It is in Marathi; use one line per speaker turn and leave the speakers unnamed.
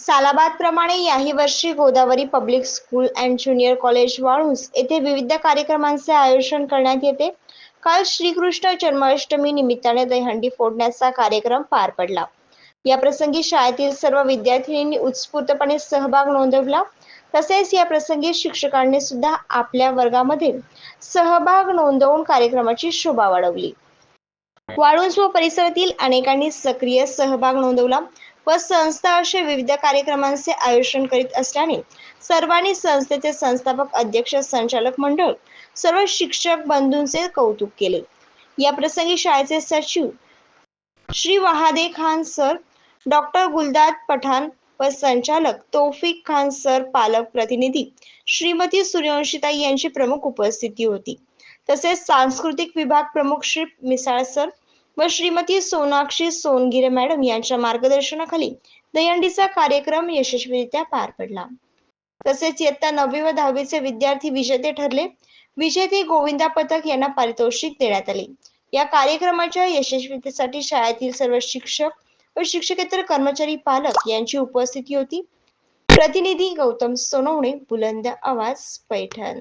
सालाबाद प्रमाणे याही वर्षी Godavari public school and junior college Walus येथे विविध कार्यक्रमांचे आयोजन करण्यात येते. काल श्रीकृष्ण जन्माष्टमी निमित्ताने दहीहंडी फोडण्याचा कार्यक्रम पार पडला. या प्रसंगी शाळेतील सर्व विद्यार्थिनींनी उत्स्फूर्तपणे सहभाग नोंदवला. तसेच या प्रसंगी शिक्षकांनी सुद्धा आपल्या वर्गामध्ये सहभाग नोंदवून कार्यक्रमाची शोभा वाढवली. वाळूंज व परिसरातील अनेकांनी सक्रिय सहभाग नोंदवला. व संस्था असे विविध कार्यक्रमांचे आयोजन करीत असल्याने सर्वांनी संस्थेचे संस्थापक अध्यक्ष संचालक मंडळ सर्व शिक्षक बंधूंचे कौतुक केले. या प्रसंगी शाळेचे सचिव श्री वहादे खान सर डॉक्टर गुलदाद पठाण व संचालक तौफिक खान सर पालक प्रतिनिधी श्रीमती सूर्यवंशिता यांची प्रमुख उपस्थिती होती. तसेच सांस्कृतिक विभाग प्रमुख श्री मिसाळ सर व श्रीमती सोनाक्षी सोनगिरे मॅडम यांच्या मार्गदर्शनाखाली दहीहंडीचा कार्यक्रम यशस्वीरित्या पार पडला. तसेच इयत्ता नववी व दहावीचे विद्यार्थी विजेते ठरले. विजेते गोविंदा पथक यांना पारितोषिक देण्यात आले. या कार्यक्रमाच्या यशस्वीतेसाठी शाळेतील सर्व शिक्षक व शिक्षकेतर कर्मचारी पालक यांची उपस्थिती होती. प्रतिनिधी गौतम सोनवणे बुलंद आवाज पैठण.